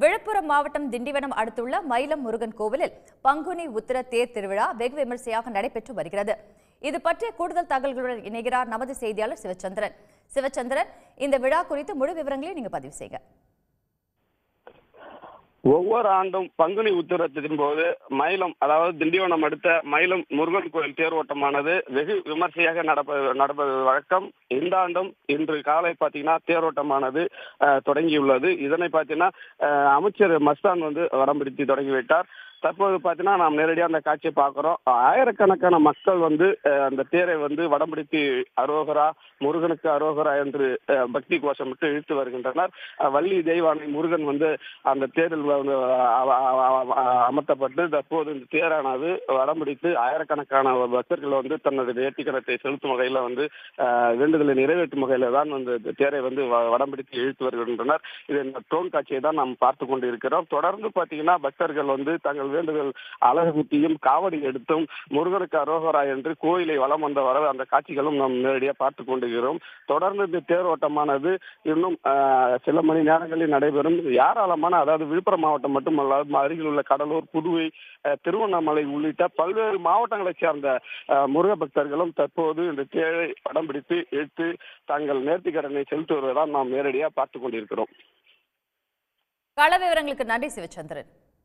விழுப்புரம் மாவட்டம் திண்டிவனம் அடுத்துள்ள மயிலம் முருகன் கோவிலில் பங்குனி உத்திர தேர் திருவிழா வெகு விமர்சையாக நடைபெற்று வருகிறது. இது பற்றிய கூடுதல் தகவல்களுடன் இணைகிறார் நமது செய்தியாளர் சிவச்சந்திரன். சிவச்சந்திரன் இந்த விழா குறித்து முழு விவரங்களையும் நீங்க பதிவு செய்யுங்க ஒவ்வொரு ஆண்டும் பங்குனி உத்திரத்தின் போது மயிலம் அதாவது திண்டிவனம் அடுத்த மயிலம் முருகன் கோயில் தேரோட்டமானது வெகு விமர்சையாக நடப்ப நடப்பது வழக்கம். இந்த ஆண்டும் இன்று காலை பார்த்தீங்கன்னா தேரோட்டமானது தொடங்கியுள்ளது. இதனை பார்த்தீங்கன்னா அமைச்சர் மஸ்தான் வந்து வடம்பிடித்து தொடங்கிவிட்டார் தற்போது பார்த்தீங்கன்னா நாம் நேரடியாக அந்த காட்சியை பார்க்குறோம். ஆயிரக்கணக்கான மக்கள் வந்து அந்த தேரை வந்து வடம்பிடித்து அரோகரா முருகனுக்கு அரோகரா என்று பக்தி கோஷமிட்டு இழுத்து வருகின்றனர். வள்ளி தெய்வானை முருகன் வந்து அந்த தேரில் வந்து அமர்த்தப்பட்டு தற்போது இந்த தேரானது வடம்பிடித்து ஆயிரக்கணக்கான பக்தர்கள் வந்து தனது நேர்த்திக்கணத்தை செலுத்தும் வகையில் வந்து வேண்டுதலை நிறைவேற்றும் வகையில தான் வந்து இந்த தேரை வந்து வடம்பிடித்து இழுத்து வருகின்றனர். இது இந்த ட்ரோன் காட்சியை தான் நாம் பார்த்து கொண்டு இருக்கிறோம் தொடர்ந்து பார்த்தீங்கன்னா பக்தர்கள் வந்து தங்கள் வேண்டுதல் அழகு குத்தியும் காவடி எடுத்தும் முருகனுக்கு அரோகரா என்று கோயிலை வலம் வந்த வர அந்த காட்சிகளும் நாம் நேரடியாக பார்த்து கொண்டிருக்கிறோம். தொடர்ந்து இந்த தேரோட்டமானது இன்னும் சில மணி நேரங்களில் நடைபெறும். ஏராளமான அதாவது விழுப்புரம் மாவட்டம் மட்டுமல்லாது அருகில் உள்ள கடலூர் புதுவை திருவண்ணாமலை உள்ளிட்ட பல்வேறு மாவட்டங்களைச் சேர்ந்த முருக பக்தர்களும் தற்போது இந்த தேரை படம் பிடித்து இழுத்து தங்கள் நேர்த்திக்கடனை செலுத்தி வருவதால் நாம் நேரடியாக பார்த்து கொண்டிருக்கிறோம். கள விவரங்களுக்கு நன்றி சிவச்சந்திரன்.